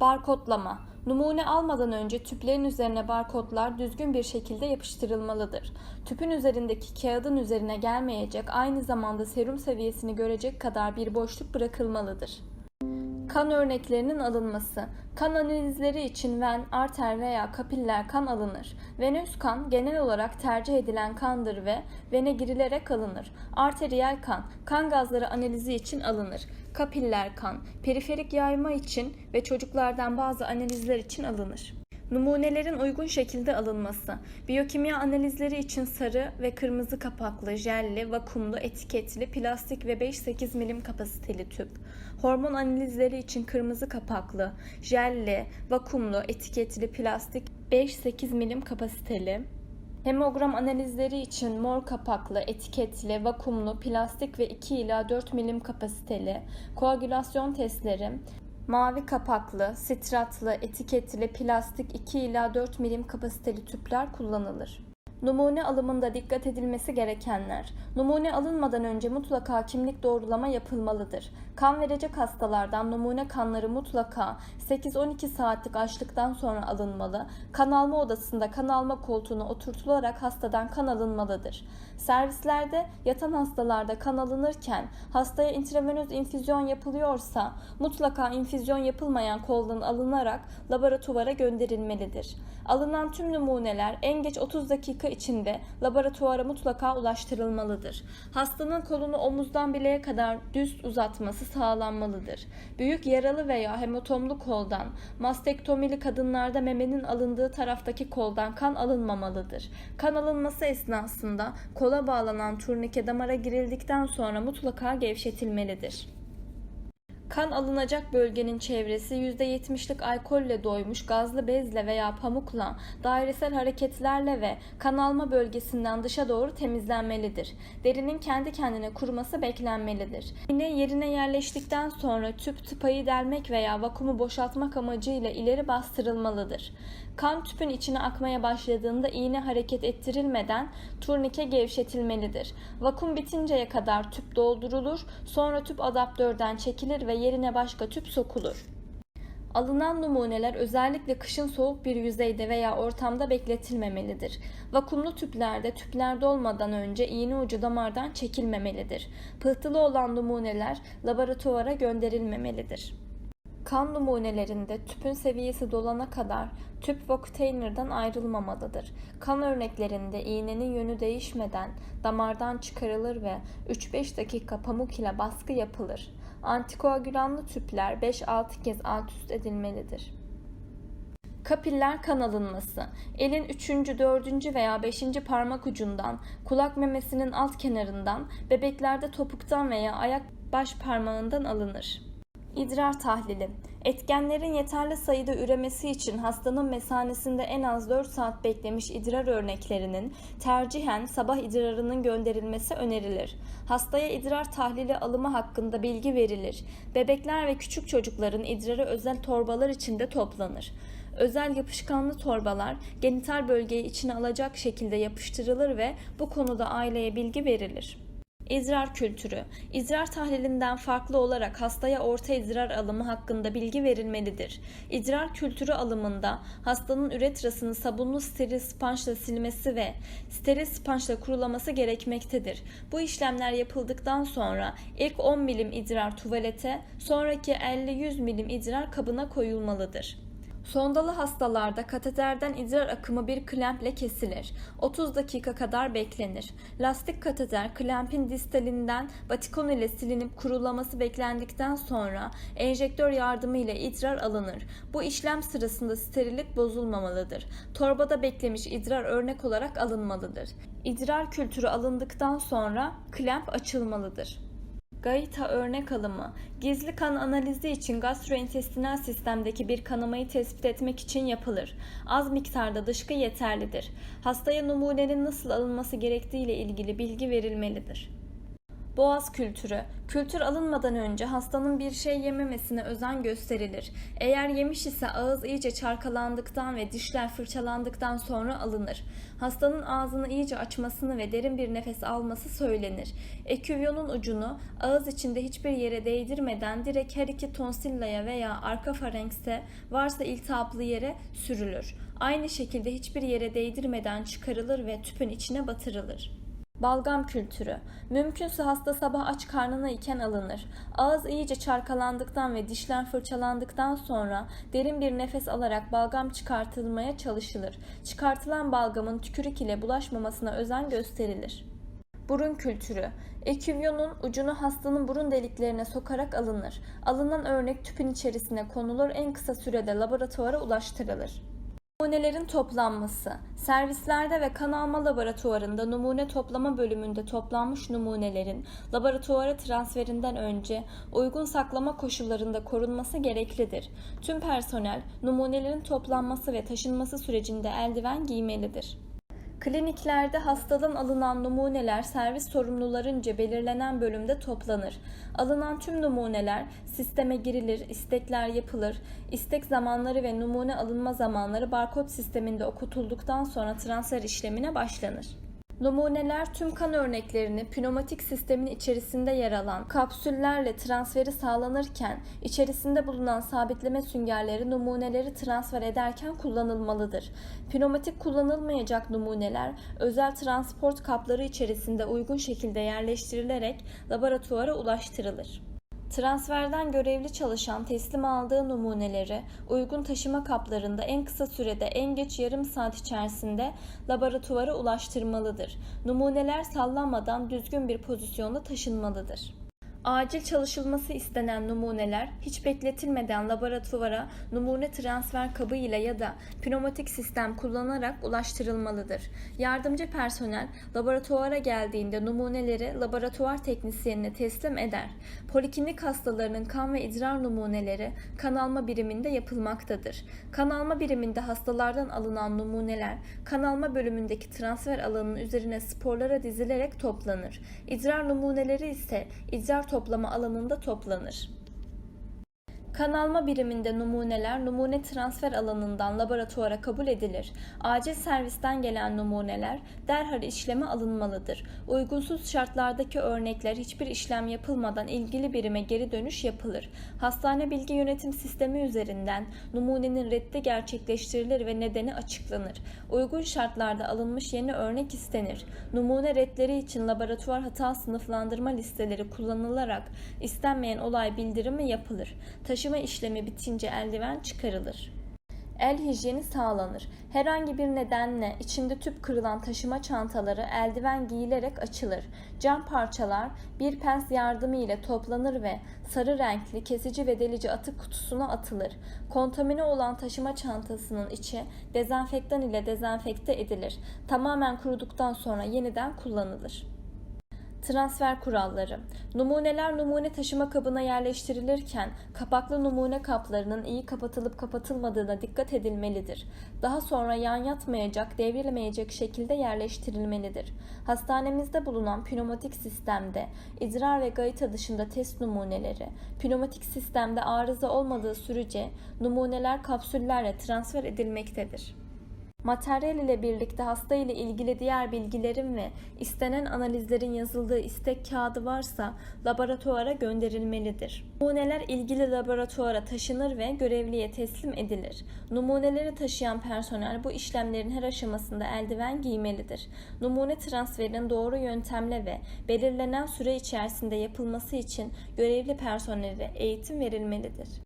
Barkodlama. Numune almadan önce tüplerin üzerine barkodlar düzgün bir şekilde yapıştırılmalıdır. Tüpün üzerindeki kağıdın üzerine gelmeyecek, aynı zamanda serum seviyesini görecek kadar bir boşluk bırakılmalıdır. Kan örneklerinin alınması. Kan analizleri için ven, arter veya kapiller kan alınır. Venöz kan genel olarak tercih edilen kandır ve vene girilerek alınır. Arteriyel kan, kan gazları analizi için alınır. Kapiller kan, periferik yayma için ve çocuklardan bazı analizler için alınır. Numunelerin uygun şekilde alınması. Biyokimya analizleri için sarı ve kırmızı kapaklı, jelli, vakumlu, etiketli, plastik ve 5-8 milim kapasiteli tüp. Hormon analizleri için kırmızı kapaklı, jelli, vakumlu, etiketli, plastik 5-8 milim kapasiteli. Hemogram analizleri için mor kapaklı, etiketli, vakumlu, plastik ve 2 ila 4 milim kapasiteli. Koagülasyon testleri Mavi kapaklı, stratlı, etiketli, plastik 2 ila 4 milim kapasiteli tüpler kullanılır. Numune alımında dikkat edilmesi gerekenler. Numune alınmadan önce mutlaka kimlik doğrulama yapılmalıdır. Kan verecek hastalardan numune kanları mutlaka 8-12 saatlik açlıktan sonra alınmalı. Kan alma odasında kan alma koltuğuna oturtularak hastadan kan alınmalıdır. Servislerde yatan hastalarda kan alınırken hastaya intravenöz infüzyon yapılıyorsa mutlaka infüzyon yapılmayan koldan alınarak laboratuvara gönderilmelidir. Alınan tüm numuneler en geç 30 dakika içinde laboratuvara mutlaka ulaştırılmalıdır. Hastanın kolunu omuzdan bileğe kadar düz uzatması sağlanmalıdır. Büyük yaralı veya hematomlu koldan, mastektomili kadınlarda memenin alındığı taraftaki koldan kan alınmamalıdır. Kan alınması esnasında kola bağlanan turnike damara girildikten sonra mutlaka gevşetilmelidir. Kan alınacak bölgenin çevresi %70'lik alkolle doymuş gazlı bezle veya pamukla, dairesel hareketlerle ve kan alma bölgesinden dışa doğru temizlenmelidir. Derinin kendi kendine kuruması beklenmelidir. Yine yerine yerleştikten sonra tüp tıpayı delmek veya vakumu boşaltmak amacıyla ileri bastırılmalıdır. Kan tüpün içine akmaya başladığında iğne hareket ettirilmeden turnike gevşetilmelidir. Vakum bitinceye kadar tüp doldurulur, sonra tüp adaptörden çekilir ve yerine başka tüp sokulur. Alınan numuneler özellikle kışın soğuk bir yüzeyde veya ortamda bekletilmemelidir. Vakumlu tüplerde tüpler dolmadan önce iğne ucu damardan çekilmemelidir. Pıhtılı olan numuneler laboratuvara gönderilmemelidir. Kan numunelerinde tüpün seviyesi dolana kadar tüp konteynerden ayrılmamalıdır. Kan örneklerinde iğnenin yönü değişmeden damardan çıkarılır ve 3-5 dakika pamuk ile baskı yapılır. Antikoagülanlı tüpler 5-6 kez alt üst edilmelidir. Kapiller kan alınması. Elin 3. 4. veya 5. parmak ucundan, kulak memesinin alt kenarından, bebeklerde topuktan veya ayak baş parmağından alınır. İdrar tahlili. Etkenlerin yeterli sayıda üremesi için hastanın mesanesinde en az 4 saat beklemiş idrar örneklerinin tercihen sabah idrarının gönderilmesi önerilir. Hastaya idrar tahlili alımı hakkında bilgi verilir. Bebekler ve küçük çocukların idrarı özel torbalar içinde toplanır. Özel yapışkanlı torbalar genital bölgeyi içine alacak şekilde yapıştırılır ve bu konuda aileye bilgi verilir. İdrar kültürü. İdrar tahlilinden farklı olarak hastaya orta idrar alımı hakkında bilgi verilmelidir. İdrar kültürü alımında hastanın üretrasını sabunlu steril spançla silmesi ve steril spançla kurulaması gerekmektedir. Bu işlemler yapıldıktan sonra ilk 10 milim idrar tuvalete, sonraki 50-100 milim idrar kabına koyulmalıdır. Sondalı hastalarda kateterden idrar akımı bir klemple kesilir. 30 dakika kadar beklenir. Lastik kateter klempin distalinden batikon ile silinip kurulaması beklendikten sonra enjektör yardımıyla idrar alınır. Bu işlem sırasında sterillik bozulmamalıdır. Torbada beklemiş idrar örnek olarak alınmalıdır. İdrar kültürü alındıktan sonra klemp açılmalıdır. Gaita örnek alımı, gizli kan analizi için gastrointestinal sistemdeki bir kanamayı tespit etmek için yapılır. Az miktarda dışkı yeterlidir. Hastaya numunenin nasıl alınması gerektiği ile ilgili bilgi verilmelidir. Boğaz kültürü. Kültür alınmadan önce hastanın bir şey yememesine özen gösterilir. Eğer yemiş ise ağız iyice çarkalandıktan ve dişler fırçalandıktan sonra alınır. Hastanın ağzını iyice açmasını ve derin bir nefes alması söylenir. Eküvyonun ucunu ağız içinde hiçbir yere değdirmeden direkt her iki tonsillaya veya arka farenkse varsa iltihaplı yere sürülür. Aynı şekilde hiçbir yere değdirmeden çıkarılır ve tüpün içine batırılır. Balgam kültürü. Mümkünse hasta sabah aç karnına iken alınır. Ağız iyice çarkalandıktan ve dişler fırçalandıktan sonra derin bir nefes alarak balgam çıkartılmaya çalışılır. Çıkartılan balgamın tükürük ile bulaşmamasına özen gösterilir. Burun kültürü. Eküvyonun ucunu hastanın burun deliklerine sokarak alınır. Alınan örnek tüpün içerisine konulur, en kısa sürede laboratuvara ulaştırılır. Numunelerin toplanması. Servislerde ve kan alma laboratuvarında numune toplama bölümünde toplanmış numunelerin laboratuvara transferinden önce uygun saklama koşullarında korunması gereklidir. Tüm personel numunelerin toplanması ve taşınması sürecinde eldiven giymelidir. Kliniklerde hastadan alınan numuneler servis sorumlularınca belirlenen bölümde toplanır. Alınan tüm numuneler sisteme girilir, istekler yapılır. İstek zamanları ve numune alınma zamanları barkod sisteminde okutulduktan sonra transfer işlemine başlanır. Numuneler tüm kan örneklerini pneumatik sistemin içerisinde yer alan kapsüllerle transferi sağlanırken içerisinde bulunan sabitleme süngerleri numuneleri transfer ederken kullanılmalıdır. Pneumatik kullanılmayacak numuneler özel transport kapları içerisinde uygun şekilde yerleştirilerek laboratuvara ulaştırılır. Transferden görevli çalışan teslim aldığı numuneleri uygun taşıma kaplarında en kısa sürede en geç yarım saat içerisinde laboratuvara ulaştırmalıdır. Numuneler sallanmadan düzgün bir pozisyonda taşınmalıdır. Acil çalışılması istenen numuneler hiç bekletilmeden laboratuvara numune transfer kabı ile ya da pneumatik sistem kullanarak ulaştırılmalıdır. Yardımcı personel laboratuvara geldiğinde numuneleri laboratuvar teknisyenine teslim eder. Poliklinik hastalarının kan ve idrar numuneleri kan alma biriminde yapılmaktadır. Kan alma biriminde hastalardan alınan numuneler kan alma bölümündeki transfer alanının üzerine sporlara dizilerek toplanır. İdrar numuneleri ise idrar toplama alanında toplanır. Kan alma biriminde numuneler numune transfer alanından laboratuvara kabul edilir. Acil servisten gelen numuneler derhal işleme alınmalıdır. Uygunsuz şartlardaki örnekler hiçbir işlem yapılmadan ilgili birime geri dönüş yapılır. Hastane bilgi yönetim sistemi üzerinden numunenin reddi gerçekleştirilir ve nedeni açıklanır. Uygun şartlarda alınmış yeni örnek istenir. Numune redleri için laboratuvar hata sınıflandırma listeleri kullanılarak istenmeyen olay bildirimi yapılır. Taşıma işlemi bitince eldiven çıkarılır. El hijyeni sağlanır. Herhangi bir nedenle içinde tüp kırılan taşıma çantaları eldiven giyilerek açılır. Cam parçalar bir pens yardımı ile toplanır ve sarı renkli kesici ve delici atık kutusuna atılır. Kontamine olan taşıma çantasının içi dezenfektan ile dezenfekte edilir. Tamamen kuruduktan sonra yeniden kullanılır. Transfer kuralları. Numuneler numune taşıma kabına yerleştirilirken kapaklı numune kaplarının iyi kapatılıp kapatılmadığına dikkat edilmelidir. Daha sonra yan yatmayacak, devrilemeyecek şekilde yerleştirilmelidir. Hastanemizde bulunan pneumatik sistemde idrar ve gayita dışında test numuneleri, pneumatik sistemde arıza olmadığı sürece numuneler kapsüllerle transfer edilmektedir. Materyal ile birlikte hasta ile ilgili diğer bilgilerin ve istenen analizlerin yazıldığı istek kağıdı varsa laboratuvara gönderilmelidir. Numuneler ilgili laboratuvara taşınır ve görevliye teslim edilir. Numuneleri taşıyan personel bu işlemlerin her aşamasında eldiven giymelidir. Numune transferinin doğru yöntemle ve belirlenen süre içerisinde yapılması için görevli personele eğitim verilmelidir.